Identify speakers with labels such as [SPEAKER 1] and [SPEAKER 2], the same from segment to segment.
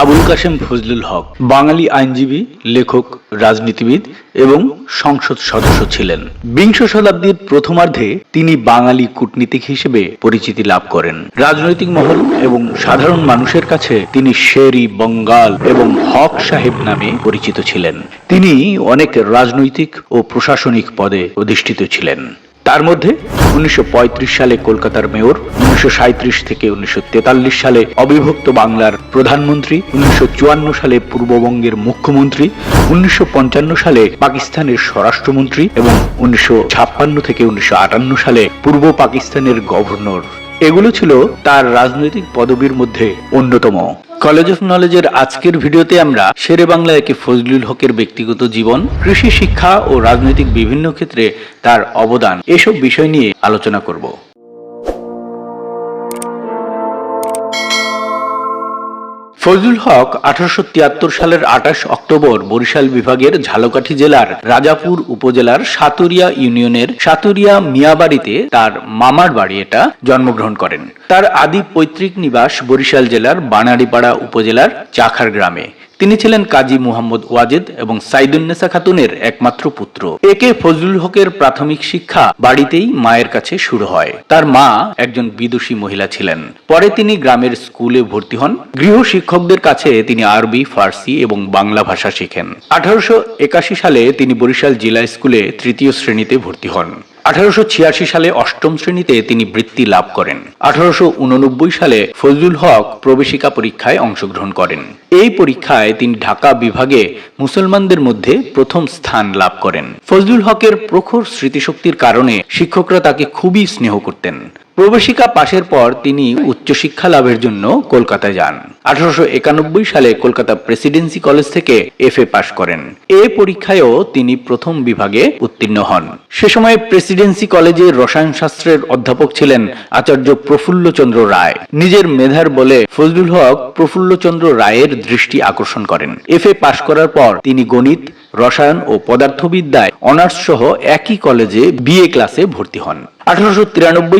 [SPEAKER 1] আবুল কাশেম ফজলুল হক বাঙালি আইনজীবী, লেখক, রাজনীতিবিদ এবং সংসদ সদস্য ছিলেন। বিংশ শতাব্দীর প্রথমার্ধে তিনি বাঙালি কূটনীতিক হিসেবে পরিচিতি লাভ করেন। রাজনৈতিক মহল এবং সাধারণ মানুষের কাছে তিনি শেরি বঙ্গাল এবং হক সাহেব নামে পরিচিত ছিলেন। তিনি অনেক রাজনৈতিক ও প্রশাসনিক পদে অধিষ্ঠিত ছিলেন। তার মধ্যে উনিশশো পঁয়ত্রিশ সালে কলকাতার মেয়র, উনিশশো সাঁইত্রিশ থেকে উনিশশো তেতাল্লিশ সালে অবিভক্ত বাংলার প্রধানমন্ত্রী, উনিশশো চুয়ান্ন সালে পূর্ববঙ্গের মুখ্যমন্ত্রী, উনিশশো পঞ্চান্ন সালে পাকিস্তানের স্বরাষ্ট্রমন্ত্রী এবং উনিশশো ছাপ্পান্ন থেকে উনিশশো আটান্ন সালে পূর্ব পাকিস্তানের গভর্নর। এগুলো ছিল তার রাজনৈতিক পদবীর মধ্যে অন্যতম। কলেজ অফ নলেজের আজকের ভিডিওতে আমরা শেরে বাংলা একে ফজলুল হকের ব্যক্তিগত জীবন, কৃষি শিক্ষা ও রাজনৈতিক বিভিন্ন ক্ষেত্রে তার অবদান এসব বিষয় নিয়ে আলোচনা করব। ফজলুল হক আঠারোশো তিয়াত্তর সালের আঠাশ অক্টোবর বরিশাল বিভাগের ঝালকাঠি জেলার রাজাপুর উপজেলার সাতুরিয়া ইউনিয়নের সাতুরিয়া মিয়াবাড়িতে তার মামার বাড়ি এটা জন্মগ্রহণ করেন। তার আদি পৈতৃক নিবাস বরিশাল জেলার বানারীপাড়া উপজেলার চাখার গ্রামে। তিনি ছিলেন কাজী মুহাম্মদ ওয়াজেদ এবং সাইদুন্নেসা খাতুনের একমাত্র পুত্র। একে ফজলুল হকের প্রাথমিক শিক্ষা বাড়িতেই মায়ের কাছে শুরু হয়। তার মা একজন বিদুষী মহিলা ছিলেন। পরে তিনি গ্রামের স্কুলে ভর্তি হন। গৃহ শিক্ষকদের কাছে তিনি আরবি, ফার্সি এবং বাংলা ভাষা শিখেন। আঠারোশো একাশি সালে তিনি বরিশাল জেলা স্কুলে তৃতীয় শ্রেণীতে ভর্তি হন। আঠারোশো সালে অষ্টম শ্রেণীতে তিনি বৃত্তি লাভ করেন। আঠারোশো উননব্বই সালে ফজলুল হক প্রবেশিকা পরীক্ষায় অংশগ্রহণ করেন। এই পরীক্ষায় তিনি ঢাকা বিভাগে মুসলমানদের মধ্যে প্রথম স্থান লাভ করেন। ফজলুল হকের প্রখর স্মৃতিশক্তির কারণে শিক্ষকরা তাকে খুবই স্নেহ করতেন। প্রবেশিকা পাশের পর তিনি উচ্চশিক্ষা লাভের জন্য কলকাতায় যান। আঠারোশো সালে কলকাতা প্রেসিডেন্সি কলেজ থেকে এফ এ পাশ করেন। এ পরীক্ষায়ও তিনি প্রথম বিভাগে উত্তীর্ণ হন। সে সময় প্রেসিডেন্সি কলেজে রসায়ন শাস্ত্রের অধ্যাপক ছিলেন আচার্য প্রফুল্লচন্দ্র রায়। নিজের মেধার বলে ফজলুল হক প্রফুল্লচন্দ্র রায়ের দৃষ্টি আকর্ষণ করেন। এফ এ পাশ করার পর তিনি গণিত রসায়ন ও পদার্থবিদ্যায় অনার্স সহ একই কলেজে বিএ ক্লাসে ভর্তি হন। আঠারোশো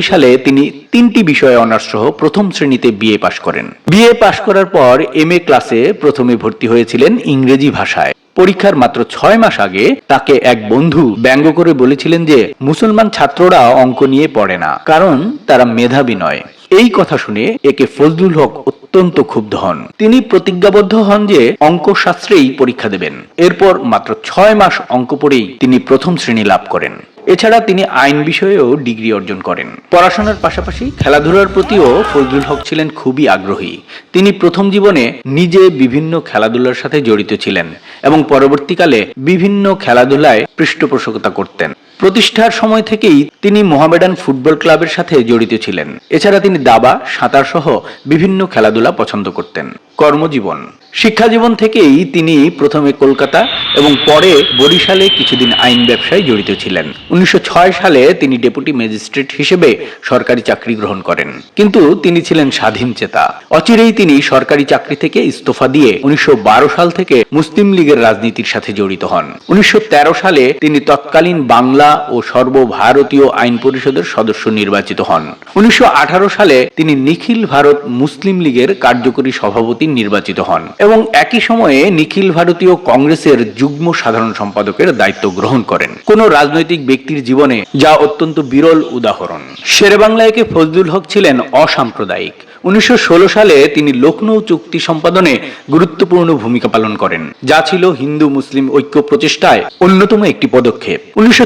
[SPEAKER 1] সালে তিনি তিনটি বিষয়ে অনার্স সহ প্রথম শ্রেণীতে বিএ পাশ করেন। বিএ পাশ করার পর এম ক্লাসে প্রথমে ভর্তি হয়েছিলেন ইংরেজি ভাষায়। পরীক্ষার মাত্র ছয় মাস আগে তাকে এক বন্ধু ব্যঙ্গ করে বলেছিলেন যে, মুসলমান ছাত্ররা অঙ্ক নিয়ে পড়ে না, কারণ তারা মেধাবী নয়। এই কথা শুনে একে ফজলুল হক অত্যন্ত ক্ষুব্ধ হন। তিনি প্রতিজ্ঞাবদ্ধ হন যে অঙ্ক শাস্ত্রেই পরীক্ষা দেবেন। এরপর মাত্র ছয় মাস অঙ্ক পড়েই তিনি প্রথম শ্রেণি লাভ করেন। এছাড়া তিনি আইন বিষয়েও ডিগ্রি অর্জন করেন। পড়াশোনার পাশাপাশি খেলাধুলার প্রতিও ফজলুল হক ছিলেন খুবই আগ্রহী। তিনি প্রথম জীবনে নিজে বিভিন্ন খেলাধুলার সাথে জড়িত ছিলেন এবং পরবর্তীকালে বিভিন্ন খেলাধুলায় পৃষ্ঠপোষকতা করতেন। প্রতিষ্ঠার সময় থেকেই তিনি মোহামেডান ফুটবল ক্লাবের সাথে জড়িত ছিলেন। এছাড়া তিনি দাবা, সাঁতার সহ বিভিন্ন খেলাধুলা পছন্দ করতেন। কর্মজীবন। শিক্ষা জীবন থেকেই তিনি প্রথমে কলকাতা এবং পরে বরিশালে কিছুদিন আইন ব্যবসায় জড়িত ছিলেন। উনিশশো সালে তিনি ডেপুটি ম্যাজিস্ট্রেট হিসেবে সরকারি চাকরি গ্রহণ করেন। কিন্তু তিনি ছিলেন স্বাধীন চেতা। অচিরেই তিনি সরকারি চাকরি থেকে ইস্তফা দিয়ে উনিশশো বারো সাল থেকে মুসলিম লীগের রাজনীতির সাথে জড়িত হন। উনিশশো তেরো সালে তিনি তৎকালীন বাংলা ও সর্বভারতীয় আইন পরিষদের সদস্য নির্বাচিত হন। উনিশশো আঠারো সালে তিনি নিখিল ভারত মুসলিম লীগের কার্যকরী সভাপতি নির্বাচিত হন এবং একই সময়ে নিখিল ভারতীয় কংগ্রেসের যুগ্ম সাধারণ সম্পাদকের দায়িত্ব গ্রহণ করেন। কোন রাজনৈতিক ব্যক্তির জীবনে যা অত্যন্ত বিরল উদাহরণ। শেরেবাংলায়কে ফজলুল হক ছিলেন অসাম্প্রদায়িক। উনিশশো ষোলো সালে তিনি লখনৌ চুক্তি সম্পাদনে গুরুত্বপূর্ণ ভূমিকা পালন করেন, যা ছিল হিন্দু মুসলিম ঐক্য প্রচেষ্টায় অন্যতম একটি পদক্ষেপ। উনিশশো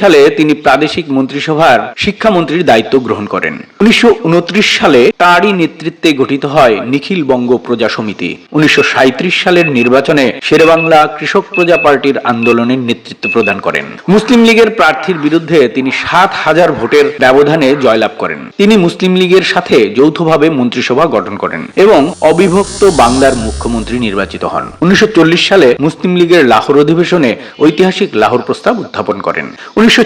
[SPEAKER 1] সালে তিনি প্রাদেশিক মন্ত্রিসভার শিক্ষামন্ত্রীর দায়িত্ব গ্রহণ করেন। উনিশশো সালে তাঁরই নেতৃত্বে গঠিত হয় নিখিল বঙ্গ প্রজা সমিতি। উনিশশো সাঁইত্রিশ সালের নির্বাচনে শেরেবাংলা কৃষক প্রজা পার্টির আন্দোলনের নেতৃত্ব প্রদান করেন। মুসলিম লীগের প্রার্থীর বিরুদ্ধে তিনি সাত হাজার ভোটের ব্যবধানে জয়লাভ করেন। তিনি মুসলিম লীগের সাথে যৌথভাবে মন্ত্রিসভা গঠন করেন এবং অবিভক্ত বাংলার মুখ্যমন্ত্রী নির্বাচিত হন। উনিশশো সালে মুসলিম লীগের লাহোর অধিবেশনে ঐতিহাসিক লাহোর প্রস্তাব উত্থাপন করেন। উনিশশো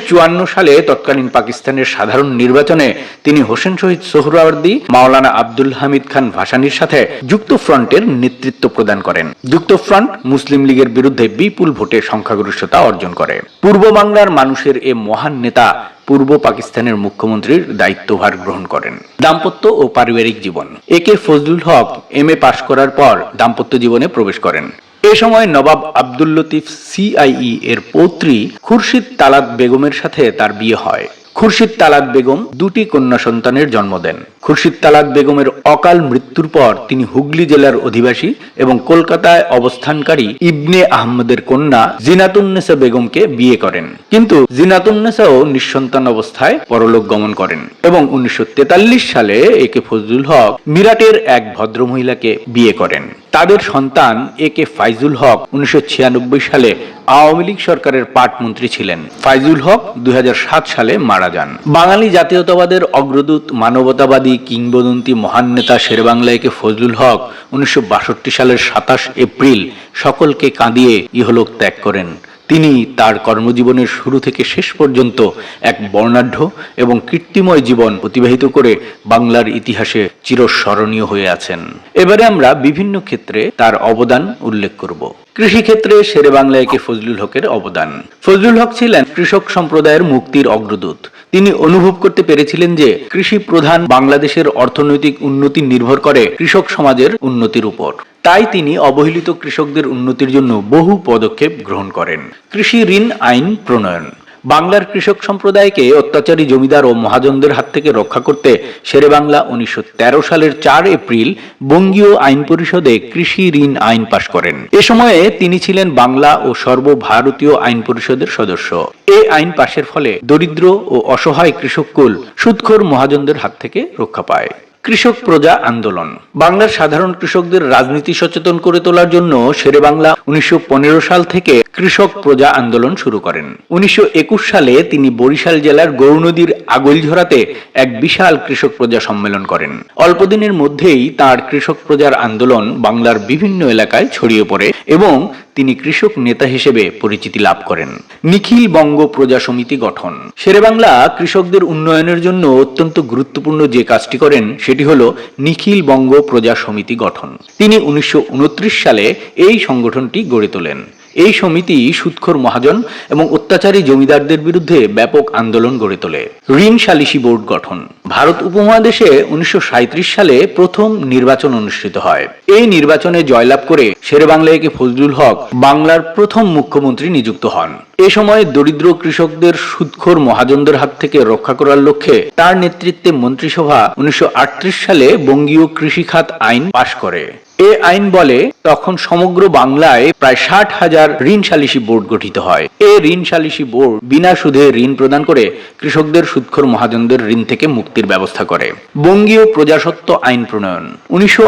[SPEAKER 1] সালে তৎকালীন পাকিস্তানের সাধারণ নির্বাচনে তিনি হোসেন শহীদ সোহরাওয়ার্দী, মাওলানা আব্দুল হামিদ খান ভাসানির সাথে যুক্ত ফ্রন্টের নেতৃত্ব প্রদান করেন। যুক্ত ফ্রন্ট মুসলিম লীগের বিরুদ্ধে বিপুল ভোটে সংখ্যাগরিষ্ঠতা অর্জন করে। পূর্ব বাংলার মানুষের এ মহান নেতা পূর্ব পাকিস্তানের মুখ্যমন্ত্রীর দায়িত্বভার গ্রহণ করেন। দাম্পত্য ও পারিবারিক জীবন। এ কে ফজলুল হক এম এ পাশ করার পর দাম্পত্য জীবনে প্রবেশ করেন। এ সময় নবাব আব্দুল লতিফ সিআইই এর পৌত্রী খুরশিদ তালাক বেগমের সাথে তার বিয়ে হয়। খুরশিদ তালাক বেগম দুটি কন্যা সন্তানের জন্ম দেন। খুরশিদ তালাক বেগমের অকাল মৃত্যুর পর তিনি হুগলি জেলার অধিবাসী এবং কলকাতায় অবস্থানকারী ইবনে আহমদের কন্যা জিনাতুন্নেসা বেগমকে বিয়ে করেন। কিন্তু জিনাতুন্নেসাও নিঃসন্তান অবস্থায় পরলোক গমন করেন এবং উনিশশো তেতাল্লিশ সালে একে ফজলুল হক মিরাটের এক ভদ্রমহিলাকে বিয়ে করেন। তাদের সন্তান এ কে ফাইজুল হক উনিশশো ছিয়ানব্বই সালে আওয়ামী লীগ সরকারের পাটমন্ত্রী ছিলেন। ফাইজুল হক দুই হাজার সাত সালে মারা যান। বাঙালি জাতীয়তাবাদের অগ্রদূত, মানবতাবাদী কিংবদন্তি মহান নেতা শেরবাংলা একে ফজলুল হক উনিশশো বাষট্টি সালের সাতাশ এপ্রিল সকলকে কাঁদিয়ে ইহলোক ত্যাগ করেন। তিনি তার কর্মজীবনের শুরু থেকে শেষ পর্যন্ত এক বর্ণাঢ্য এবং কীর্তিময় জীবন অতিবাহিত করে বাংলার ইতিহাসে চিরস্মরণীয় হয়ে আছেন। এবারে আমরা বিভিন্ন ক্ষেত্রে তার অবদান উল্লেখ করব। কৃষিক্ষেত্রে শেরে বাংলায়কে ফজলুল হকের অবদান। ফজলুল হক ছিলেন কৃষক সম্প্রদায়ের মুক্তির অগ্রদূত। তিনি অনুভব করতে পেরেছিলেন যে কৃষি প্রধান বাংলাদেশের অর্থনৈতিক উন্নতি নির্ভর করে কৃষক সমাজের উন্নতির উপর। তাই তিনি অবহেলিত কৃষকদের উন্নতির জন্য বহু পদক্ষেপ গ্রহণ করেন। কৃষি ঋণ আইন প্রণয়ন। বাংলার কৃষক সম্প্রদায়কে অত্যাচারী জমিদার ও মহাজনদের হাত থেকে রক্ষা করতে শেরে বাংলা উনিশশো তেরো সালের চার এপ্রিল বঙ্গীয় আইন পরিষদে কৃষি ঋণ আইন পাশ করেন। এ সময়ে তিনি ছিলেন বাংলা ও সর্বভারতীয় আইন পরিষদের সদস্য। এ আইন পাশের ফলে দরিদ্র ও অসহায় কৃষককুল সুদখোর মহাজনদের হাত থেকে রক্ষা পায়। কৃষক প্রজা আন্দোলন। বাংলার সাধারণ কৃষকদের রাজনীতি সচেতন করে তোলার জন্য শেরে বাংলা উনিশশো সাল থেকে কৃষক প্রজা আন্দোলন শুরু করেন। উনিশশো সালে তিনি বরিশাল জেলার গৌরনদীর আগৈলঝরাতে এক বিশাল কৃষক প্রজা সম্মেলন করেন। অল্পদিনের মধ্যেই তার কৃষক প্রজার আন্দোলন বাংলার বিভিন্ন এলাকায় ছড়িয়ে পড়ে এবং তিনি কৃষক নেতা হিসেবে পরিচিতি লাভ করেন। নিখিল বঙ্গ প্রজা সমিতি গঠন। শেরেবাংলা কৃষকদের উন্নয়নের জন্য অত্যন্ত গুরুত্বপূর্ণ যে কাজটি করেন সেটি হল নিখিল বঙ্গ প্রজা সমিতি গঠন। তিনি উনিশশো উনত্রিশ সালে এই সংগঠনটি গড়ে তোলেন। এই সমিতি সুৎখোর মহাজন এবং অত্যাচারী জমিদারদের বিরুদ্ধে ব্যাপক আন্দোলন গড়ে তোলে। ঋণ সালিসি বোর্ড গঠন। ভারত উপমহাদেশে উনিশশো সাঁইত্রিশ সালে প্রথম নির্বাচন অনুষ্ঠিত হয়। এই নির্বাচনে জয়লাভ করে শেরে বাংলাকে ফজলুল হক বাংলার প্রথম মুখ্যমন্ত্রী নিযুক্ত হন। এ সময় দরিদ্র কৃষকদের সুদখোর মহাজনদের হাত থেকে রক্ষা করার লক্ষ্যে তার নেতৃত্বে মন্ত্রিসভা উনিশশো আটত্রিশ সালে বঙ্গীয় কৃষি খাত আইন পাশ করে। এ আইন বলে, তখন সমগ্র বাংলায় প্রায় ষাট হাজার ঋণ সালিসি বোর্ড গঠিত হয়। এ ঋণ সালিসি বোর্ড বিনা সুদে ঋণ প্রদান করে কৃষকদের সুদখোর মহাজনদের ঋণ থেকে মুক্তির ব্যবস্থা করে। বঙ্গীয় প্রজাসত্ব আইন প্রণয়ন। উনিশশো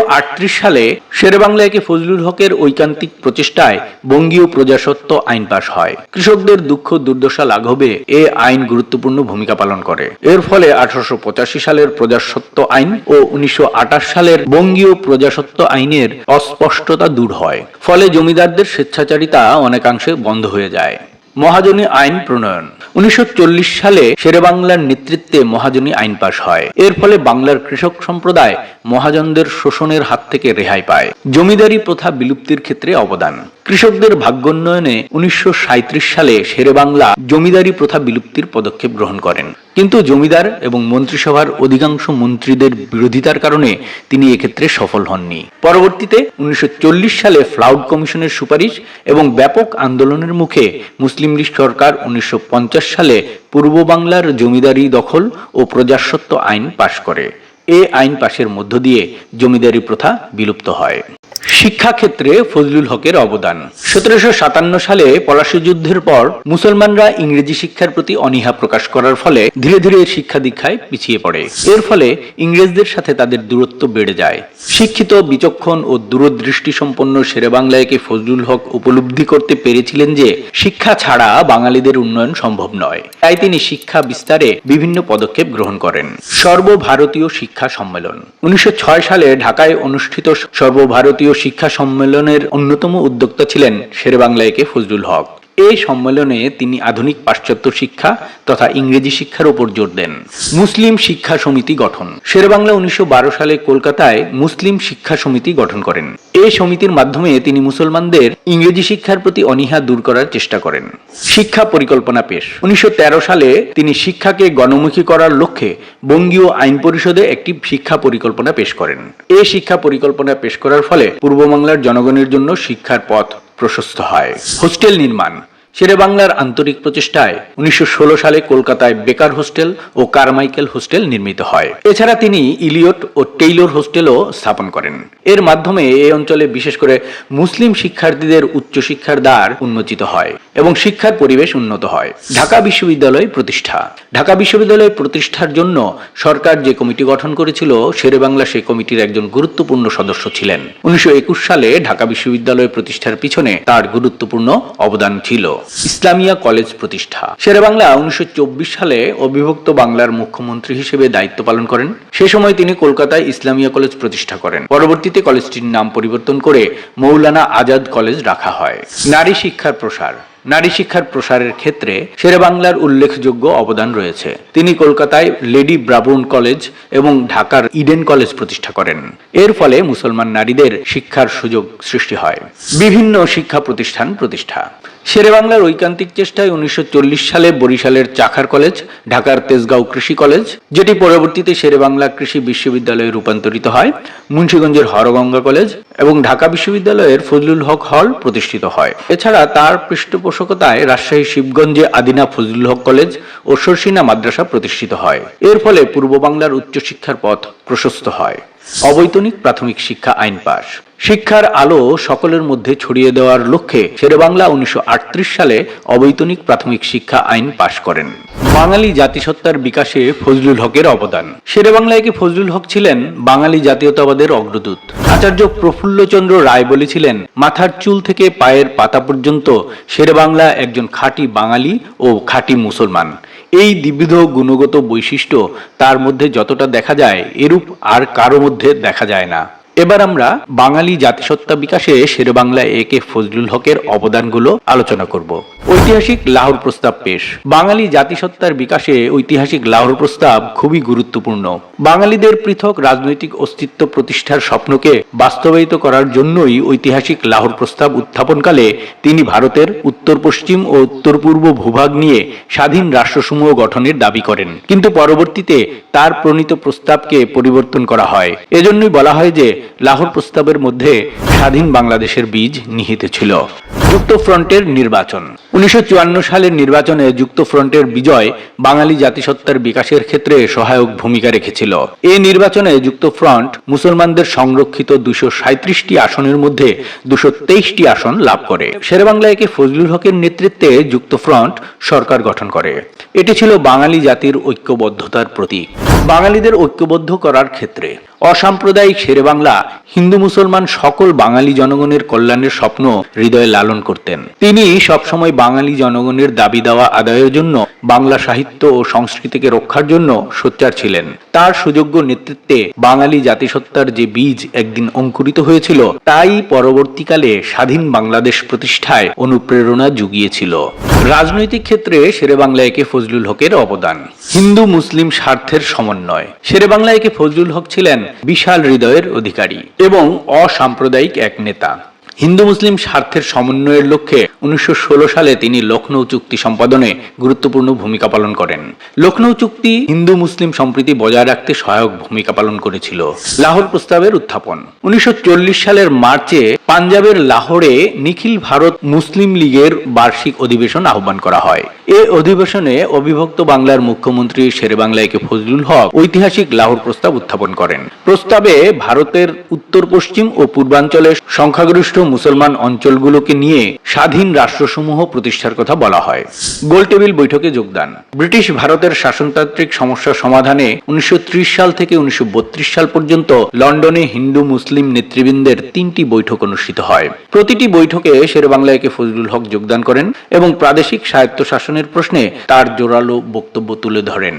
[SPEAKER 1] সালে শেরেবাংলাকে ফজলুল হকের ঐকান্তিক প্রচেষ্টায় বঙ্গীয় প্রজাসত্ব আইন পাশ হয়। কৃষকদের দুঃখ দুর্দশা লাঘবে এ আইন গুরুত্বপূর্ণ ভূমিকা পালন করে। এর ফলে আঠারোশো পঁচাশি সালের প্রজাসত্ব আইন ও উনিশশো আঠাশ সালের বঙ্গীয় প্রজাসত্ব আইনের অস্পষ্টতা দূর হয়, ফলে জমিদারদের স্বেচ্ছাচারিতা অনেকাংশে বন্ধ হয়ে যায়। মহাজনী আইন প্রণয়ন। উনিশশো চল্লিশ সালে শেরেবাংলার নেতৃত্বে মহাজনী আইন পাশ হয়। এর ফলে বাংলার কৃষক সম্প্রদায় মহাজনদের শোষণের হাত থেকে রেহাই পায়। জমিদারি প্রথা বিলুপ্তির ক্ষেত্রে অবদান। কৃষকদের ভাগ্যোন্নয়নে উনিশশো সাঁইত্রিশ সালে শেরেবাংলা জমিদারি প্রথা বিলুপ্তির পদক্ষেপ গ্রহণ করেন। কিন্তু জমিদার এবং মন্ত্রিসভার অধিকাংশ মন্ত্রীদের বিরোধিতার কারণে তিনি এক্ষেত্রে সফল হননি। পরবর্তীতে উনিশশো চল্লিশ সালে ফ্লাউড কমিশনের সুপারিশ এবং ব্যাপক আন্দোলনের মুখে মুসলিম লীগ সরকার উনিশশো পঞ্চাশ সালে পূর্ব বাংলার জমিদারি দখল ও প্রজাস্বত্ব আইন পাশ করে। এ আইন পাশের মধ্য দিয়ে জমিদারি প্রথা বিলুপ্ত হয়। শিক্ষাক্ষেত্রে ফজলুল হকের অবদান। সতেরোশো সাতান্ন সালে পলাশী যুদ্ধের পর মুসলমানরা ইংরেজি শিক্ষার প্রতি অনীহা প্রকাশ করার ফলে ধীরে ধীরে শিক্ষা দীক্ষায় পিছিয়ে পড়ে। এর ফলে ইংরেজদের সাথে তাদের দূরত্ব বেড়ে যায়। শিক্ষিত, বিচক্ষণ ও দূরদৃষ্টি সম্পন্ন শেরে বাংলায়কে ফজলুল হক উপলব্ধি করতে পেরেছিলেন যে, শিক্ষা ছাড়া বাঙালিদের উন্নয়ন সম্ভব নয়। তাই তিনি শিক্ষা বিস্তারে বিভিন্ন পদক্ষেপ গ্রহণ করেন। সর্বভারতীয় শিক্ষা সম্মেলন। উনিশশো ছয় সালে ঢাকায় অনুষ্ঠিত সর্বভারতীয় শিক্ষা সম্মেলনের অন্যতম উদ্যোক্তা ছিলেন শেরে বাংলায়কে ফজলুল হক। এই সম্মেলনে তিনি আধুনিক পাশ্চাত্য শিক্ষা তথা ইংরেজি শিক্ষার উপর জোর দেন। মুসলিম শিক্ষা সমিতি গঠন। শেরেবাংলা উনিশশো সালে কলকাতায় মুসলিম শিক্ষা সমিতি গঠন করেন। এই সমিতির মাধ্যমে তিনি মুসলমানদের ইংরেজি শিক্ষার প্রতি অনীহা দূর করার চেষ্টা করেন। শিক্ষা পরিকল্পনা পেশ। উনিশশো তেরো সালে তিনি শিক্ষাকে গণমুখী করার লক্ষ্যে বঙ্গীয় আইন পরিষদে একটি শিক্ষা পরিকল্পনা পেশ করেন। এই শিক্ষা পরিকল্পনা পেশ করার ফলে পূর্ববাংলার জনগণের জন্য শিক্ষার পথ প্রশস্ত হয়। হোস্টেল নির্মাণ। শেরেবাংলার আন্তরিক প্রচেষ্টায় উনিশশো ষোলো সালে কলকাতায় বেকার হোস্টেল ও কারমাইকেল হোস্টেল নির্মিত হয়। এছাড়া তিনি ইলিয়ট ও টেইলর হোস্টেলও স্থাপন করেন। এর মাধ্যমে এই অঞ্চলে বিশেষ করে মুসলিম শিক্ষার্থীদের উচ্চশিক্ষার দ্বার উন্মোচিত হয় এবং শিক্ষার পরিবেশ উন্নত হয়। ঢাকা বিশ্ববিদ্যালয় প্রতিষ্ঠা। ঢাকা বিশ্ববিদ্যালয় প্রতিষ্ঠার জন্য সরকার যে কমিটি গঠন করেছিল, শেরেবাংলা সেই কমিটির একজন গুরুত্বপূর্ণ সদস্য ছিলেন। উনিশশো একুশ সালে ঢাকা বিশ্ববিদ্যালয় প্রতিষ্ঠার পিছনে তার গুরুত্বপূর্ণ অবদান ছিল। ইসলামিয়া কলেজ প্রতিষ্ঠা। শেরেবাংলা উনিশশো সালে অবিভক্ত বাংলার মুখ্যমন্ত্রী হিসেবে দায়িত্ব পালন করেন। সে সময় তিনি কলকাতায় ইসলামিয়া কলেজ প্রতিষ্ঠা করেন। পরবর্তীতে কলেজটির নাম পরিবর্তন করে মৌলানা আজাদ কলেজ রাখা হয়। নারী শিক্ষার প্রসার। নারী শিক্ষার প্রসারের ক্ষেত্রে শেরেবাংলার উল্লেখযোগ্য অবদান রয়েছে। তিনি কলকাতায় লেডি ব্রাবুন কলেজ এবং ঢাকার ইডেন কলেজ প্রতিষ্ঠা করেন। এর ফলে মুসলমান নারীদের শিক্ষার সুযোগ সৃষ্টি হয়। বিভিন্ন শিক্ষা প্রতিষ্ঠান প্রতিষ্ঠা। শেরেবাংলার ঐকান্তিক চেষ্টায় উনিশশো চল্লিশ সালে বরিশালের চাখার কলেজ, ঢাকার তেজগাঁও কৃষি কলেজ, যেটি পরবর্তীতে শেরেবাংলা কৃষি বিশ্ববিদ্যালয়ে রূপান্তরিত হয়, মুন্সীগঞ্জের হরগঙ্গা কলেজ এবং ঢাকা বিশ্ববিদ্যালয়ের ফজলুল হক হল প্রতিষ্ঠিত হয়। এছাড়া তার পৃষ্ঠপোষকতায় রাজশাহী, শিবগঞ্জে আদিনা ফজলুল হক কলেজ ও সরসিনা মাদ্রাসা প্রতিষ্ঠিত হয়। এর ফলে পূর্ব বাংলার উচ্চশিক্ষার পথ প্রশস্ত হয়। অবৈতনিক প্রাথমিক শিক্ষা আইন পাশ। শিক্ষার আলো সকলের মধ্যে ছড়িয়ে দেওয়ার লক্ষ্যে শেরেবাংলা উনিশশো সালে অবৈতনিক প্রাথমিক শিক্ষা আইন পাশ করেন। বাঙালি জাতিসত্তার বিকাশে ফজলুল হকের অবদান। শেরেবাংলায় কি ফজলুল হক ছিলেন? বাঙালি জাতীয়তাবাদের অগ্রদূত। আচার্য প্রফুল্লচন্দ্র রায় বলেছিলেন, মাথার চুল থেকে পায়ের পাতা পর্যন্ত শেরেবাংলা একজন খাঁটি বাঙালি ও খাঁটি মুসলমান। এই দ্বিবিধ গুণগত বৈশিষ্ট্য তার মধ্যে যতটা দেখা যায়, এরূপ আর কারও মধ্যে দেখা যায় না। এবার আমরা বাঙালি জাতিসত্তা বিকাশে শেরেবাংলা এ কে ফজলুল হকের অবদানগুলো আলোচনা করব। ঐতিহাসিক লাহোর প্রস্তাব পেশ। বাঙালি জাতিসত্তার বিকাশে ঐতিহাসিক লাহোর প্রস্তাব খুবই গুরুত্বপূর্ণ। বাঙালিদের পৃথক রাজনৈতিক অস্তিত্ব প্রতিষ্ঠার স্বপ্নকে বাস্তবায়িত করার জন্যই ঐতিহাসিক লাহোর প্রস্তাব উত্থাপনকালে তিনি ভারতের উত্তর পশ্চিম ও উত্তর পূর্ব ভূভাগ নিয়ে স্বাধীন রাষ্ট্রসমূহ গঠনের দাবি করেন। কিন্তু পরবর্তীতে তার প্রণীত প্রস্তাবকে পরিবর্তন করা হয়। এজন্যই বলা হয় যে লাহোর প্রস্তাবের মধ্যে স্বাধীন বাংলাদেশের বীজ নিহিত ছিল। যুক্ত ফ্রন্টের নির্বাচন। উনিশশো সালের নির্বাচনে যুক্ত ফ্রন্টের বিজয় বাঙালি জাতিসত্তার বিকাশের ক্ষেত্রে সহায়ক ভূমিকা রেখেছিল। এই নির্বাচনে যুক্ত ফ্রন্ট মুসলমানদের সংরক্ষিত দুশো সাঁত্রিশটি আসনের মধ্যে দুশো তেইশটি আসন লাভ করে। শেরেবাংলা একে ফজলুল হকের নেতৃত্বে যুক্ত ফ্রন্ট সরকার গঠন করে। এটি ছিল বাঙালি জাতির ঐক্যবদ্ধতার প্রতীক। বাঙালিদের ঐক্যবদ্ধ করার ক্ষেত্রে অসাম্প্রদায়িক শেরেবাংলা হিন্দু মুসলমান সকল বাঙালি জনগণের কল্যাণের স্বপ্ন হৃদয়ে লালন করতেন। তিনি সবসময় বাঙালি জনগণের দাবি দেওয়া আদায়ের জন্য, বাংলা সাহিত্য ও সংস্কৃতিকে রক্ষার জন্য সোচ্চার ছিলেন। তার সুযোগ্য নেতৃত্বে বাঙালি জাতিসত্তার যে বীজ একদিন অঙ্কুরিত হয়েছিল, তাই পরবর্তীকালে স্বাধীন বাংলাদেশ প্রতিষ্ঠায় অনুপ্রেরণা জুগিয়েছিল। রাজনৈতিক ক্ষেত্রে শেরে শেরেবাংলা একে ফজলুল হকের অবদান। হিন্দু মুসলিম স্বার্থের সমন্বয়। শেরেবাংলা একে ফজলুল হক ছিলেন বিশাল হৃদয়ের অধিকারী এবং অসাম্প্রদায়িক এক নেতা। হিন্দু মুসলিম স্বার্থের সমন্বয়ের লক্ষ্যে উনিশশো ষোলো সালে তিনি লখনৌ চুক্তি সম্পাদনে গুরুত্বপূর্ণ ভূমিকা পালন করেন। লখনৌ চুক্তি হিন্দু মুসলিম সম্প্রীতি বজায় রাখতে সহায়ক ভূমিকা পালন করেছিল। লাহোর প্রস্তাবের উত্থাপন। উনিশশো চল্লিশ সালের মার্চে পাঞ্জাবের লাহোরে নিখিল ভারত মুসলিম লীগের বার্ষিক অধিবেশন আহ্বান করা হয়। এ অধিবেশনে অবিভক্ত বাংলার মুখ্যমন্ত্রী শেরেবাংলাইকে ফজলুল হক ঐতিহাসিক লাহোর প্রস্তাব উত্থাপন করেন। প্রস্তাবে ভারতের উত্তর, পশ্চিম ও পূর্বাঞ্চলের সংখ্যাগরিষ্ঠ মুসলমান অঞ্চলগুলোকে নিয়ে স্বাধীন রাষ্ট্রসমূহ প্রতিষ্ঠার কথা বলা হয়। গোলটেবিল বৈঠকে যোগদান। ব্রিটিশ ভারতের শাসনতান্ত্রিক সমস্যা সমাধানে উনিশশো ত্রিশ সাল থেকে উনিশশো বত্রিশ সাল পর্যন্ত লন্ডনে হিন্দু মুসলিম নেতৃবৃন্দের তিনটি বৈঠক অনুষ্ঠিত হয়। প্রতিটি বৈঠকে শেরেবাংলা একে ফজলুল হক যোগদান করেন এবং প্রাদেশিক স্বায়ত্ত শাসনের প্রশ্নে তার জোরালো বক্তব্য তুলে ধরেন।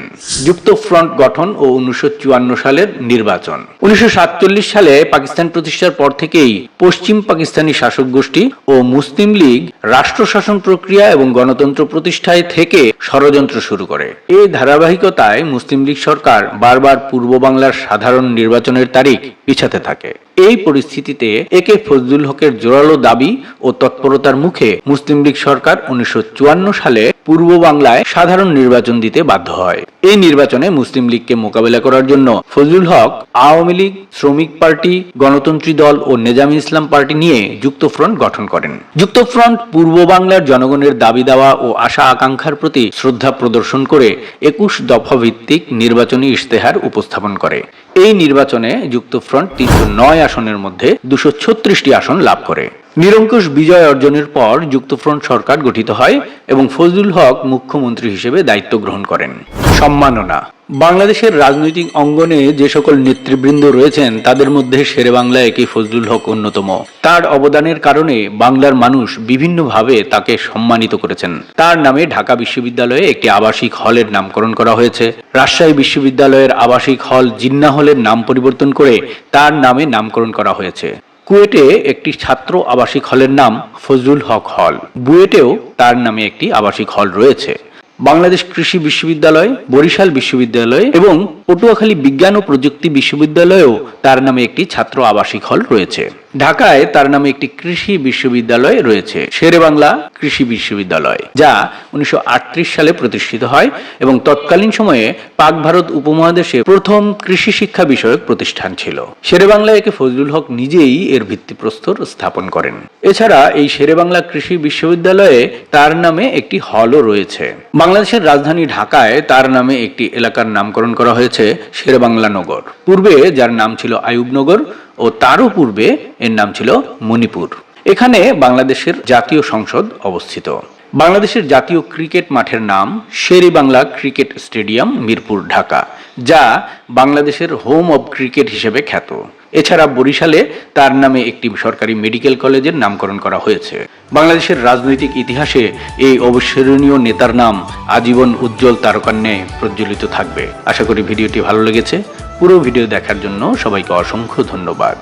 [SPEAKER 1] যুক্ত ফ্রন্ট গঠন ও উনিশশো চুয়ান্ন সালের নির্বাচন। উনিশশো সাতচল্লিশ সালে পাকিস্তান প্রতিষ্ঠার পর থেকেই পশ্চিম পাকিস্তানি শাসক গোষ্ঠী ও মুসলিম লীগ রাষ্ট্র শাসন প্রক্রিয়া এবং গণতন্ত্র প্রতিষ্ঠায় থেকে ষড়যন্ত্র শুরু করে। এই ধারাবাহিকতায় মুসলিম লীগ সরকার বারবার পূর্ব বাংলার সাধারণ নির্বাচনের তারিখ পিছাতে থাকে। এই পরিস্থিতিতে একে ফজলুল হকের জোরালো দাবি ও তৎপরতার মুখে মুসলিম লীগ সরকার উনিশশো চুয়ান্ন সালে পূর্ব বাংলায় সাধারণ নির্বাচন দিতে বাধ্য হয়। এই নির্বাচনে মুসলিম লীগকে মোকাবেলা করার জন্য ফজলুল হক, আওয়ামী লীগ, শ্রমিক পার্টি, গণতন্ত্রী দল ও নেজামি ইসলাম পার্টি নিয়ে যুক্তফ্রন্ট গঠন করেন। যুক্তফ্রন্ট পূর্ব বাংলার জনগণের দাবি দেওয়া ও আশা আকাঙ্ক্ষার প্রতি শ্রদ্ধা প্রদর্শন করে একুশ দফা ভিত্তিক নির্বাচনী ইশতেহার উপস্থাপন করে। এই নির্বাচনে যুক্তফ্রন্ট তিনশো নয় আসনের মধ্যে দুশো ছত্রিশটি আসন লাভ করে। নিরঙ্কুশ বিজয় অর্জনের পর যুক্তফ্রন্ট সরকার গঠিত হয় এবং ফজলুল হক মুখ্যমন্ত্রী হিসেবে দায়িত্ব গ্রহণ করেন। সম্মাননা। বাংলাদেশের রাজনৈতিক অঙ্গনে যে সকল নেতৃবৃন্দ রয়েছেন, তাদের মধ্যে শেরে বাংলা একে ফজলুল হক অন্যতম। তার অবদানের কারণে বাংলার মানুষ বিভিন্নভাবে তাকে সম্মানিত করেছেন। তার নামে ঢাকা বিশ্ববিদ্যালয়ে একটি আবাসিক হলের নামকরণ করা হয়েছে। রাজশাহী বিশ্ববিদ্যালয়ের আবাসিক হল জিন্না হলের নাম পরিবর্তন করে তার নামে নামকরণ করা হয়েছে। কুয়েটে একটি ছাত্র আবাসিক হলের নাম ফজলুল হক হল। বুয়েটেও তার নামে একটি আবাসিক হল রয়েছে। বাংলাদেশ কৃষি বিশ্ববিদ্যালয়, বরিশাল বিশ্ববিদ্যালয় এবং পটুয়াখালী বিজ্ঞান ও প্রযুক্তি বিশ্ববিদ্যালয়েও তার নামে একটি ছাত্র আবাসিক হল রয়েছে। ঢাকায় তার নামে একটি কৃষি বিশ্ববিদ্যালয় রয়েছে। শেরে বাংলা কৃষি বিশ্ববিদ্যালয়, যা উনিশশো আটত্রিশ সালে প্রতিষ্ঠিত হয় এবং তৎকালীন সময়ে পাক ভারত উপমহাদেশে প্রথম কৃষি শিক্ষা বিষয়ক প্রতিষ্ঠান ছিল। শেরে বাংলা একে ফজলুল হক নিজেই এর ভিত্তিপ্রস্তর স্থাপন করেন। এছাড়া এই শেরে বাংলা কৃষি বিশ্ববিদ্যালয়ে তার নামে একটি হলও রয়েছে। বাংলাদেশের রাজধানী ঢাকায় তার নামে একটি এলাকার নামকরণ করা হয়েছে শেরে বাংলা নগর। পূর্বে যার নাম ছিল আয়ুবনগর ও তারও পূর্বে এর নাম ছিল মণিপুর। এখানে বাংলাদেশের জাতীয় সংসদ অবস্থিত। বাংলাদেশের জাতীয় ক্রিকেট মাঠের নাম শেরি বাংলা ক্রিকেট স্টেডিয়াম মিরপুর, ঢাকা, যা বাংলাদেশের হোম অব ক্রিকেট হিসেবে খ্যাত। এছাড়া বরিশালে তার নামে একটি সরকারি মেডিকেল কলেজের নামকরণ করা হয়েছে। বাংলাদেশের রাজনৈতিক ইতিহাসে এই অবিস্মরণীয় নেতার নাম আজীবন উজ্জ্বল তারকার প্রজ্বলিত থাকবে। আশা করি ভিডিওটি ভালো লেগেছে। পুরো ভিডিও দেখার জন্য সবাইকে অসংখ্য ধন্যবাদ।